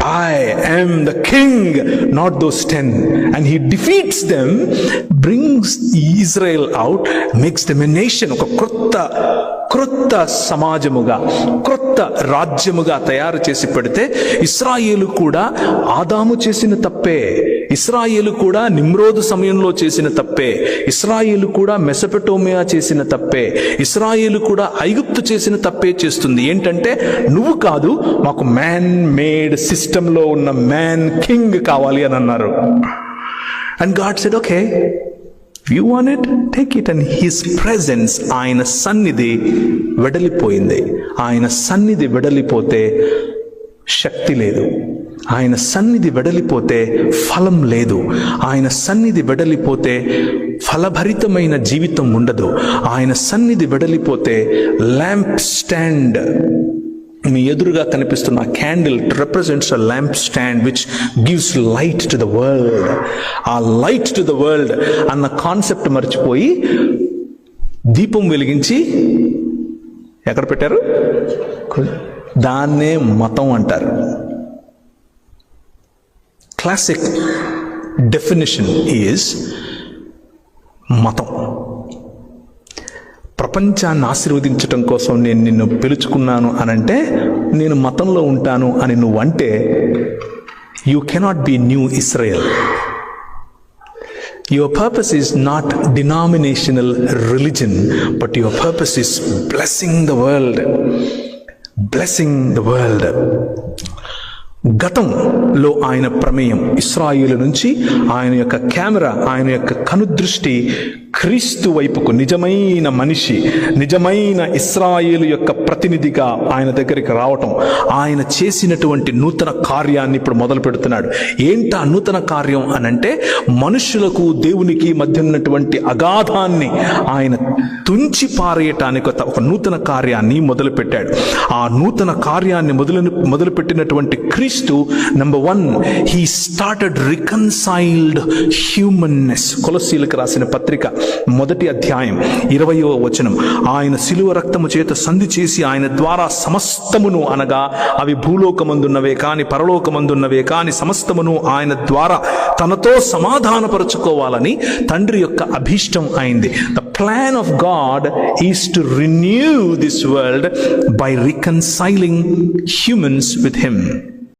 I am the king, not those ten. And he defeats them, brings Israel out, makes them a nation. ఒక క్రొత్త క్రొత్త సమాజముగా క్రొత్త రాజ్యముగా తయారు చేసి పెడితే ఇస్రాయేలు కూడా ఆదాము చేసిన తప్పే ఇస్రాయేలు కూడా నిమ్రోదు సమయంలో చేసిన తప్పే ఇస్రాయేలు కూడా మెసపెటోమియా చేసిన తప్పే ఇస్రాయేలు కూడా ఐగుప్తు చేసిన తప్పే చేస్తుంది. ఏంటంటే నువ్వు కాదు మాకు మ్యాన్ మేడ్ సిస్టంలో ఉన్న మ్యాన్ కింగ్ కావాలి అని అన్నారు. And God said okay you want it take it and his presence ఆయన సన్నిధి వెడలిపోయింది. ఆయన సన్నిధి వెడలిపోతే శక్తి లేదు. ఆయన సన్నిధి వెడలిపోతే ఫలం లేదు. ఆయన సన్నిధి వెడలిపోతే ఫలభరితమైన జీవితం ఉండదు. ఆయన సన్నిధి వెడలిపోతే ల్యాంప్ స్టాండ్ మీ ఎదురుగా కనిపిస్తున్న candle represents a lamp stand which gives light to the world ఆ లైట్ టు ద వరల్డ్ అన్న కాన్సెప్ట్ మర్చిపోయి దీపం వెలిగించి ఎక్కడ పెట్టారు? దాన్నే మతం అంటారు. క్లాసిక్ డెఫినేషన్ ఈజ్ మతం. ప్రపంచాన్ని ఆశీర్వదించటం కోసం నేను నిన్ను పిలుచుకున్నాను అనంటే నేను మతంలో ఉంటాను అని నువ్వు అంటే you cannot be new Israel your purpose is not denominational religion but your purpose is blessing the world blessing the world గతంలో ఆయన ప్రమేయం. ఇస్రాయిల్ నుంచి ఆయన యొక్క కెమెరా ఆయన యొక్క కనుదృష్టి క్రీస్తు వైపుకు నిజమైన మనిషి నిజమైన ఇస్రాయేలు యొక్క ప్రతినిధిగా ఆయన దగ్గరికి రావటం ఆయన చేసినటువంటి నూతన కార్యాన్ని ఇప్పుడు మొదలు పెడుతున్నాడు. ఏంట నూతన కార్యం అనంటే మనుషులకు దేవునికి మధ్య ఉన్నటువంటి అగాధాన్ని ఆయన తుంచి పారేయటానికి ఒక- నూతన కార్యాన్ని మొదలుపెట్టాడు ఆ నూతన కార్యాన్ని మొదలు మొదలుపెట్టినటువంటి క్రీస్తు number one he started reconciled humanness కొలసీలకు రాసిన పత్రిక మొదటి అధ్యాయం ఇరవయో వచనం. ఆయన శిలువ రక్తము చేత సంధి చేసి ఆయన ద్వారా సమస్తమును అనగా అవి భూలోకమందున్నవే కాని పరలోకమందున్నవే కాని సమస్తమును ఆయన ద్వారా తనతో సమాధానపరుచుకోవాలని తండ్రి యొక్క అభీష్టం అయింది. The plan of God is to renew this world by reconciling humans with him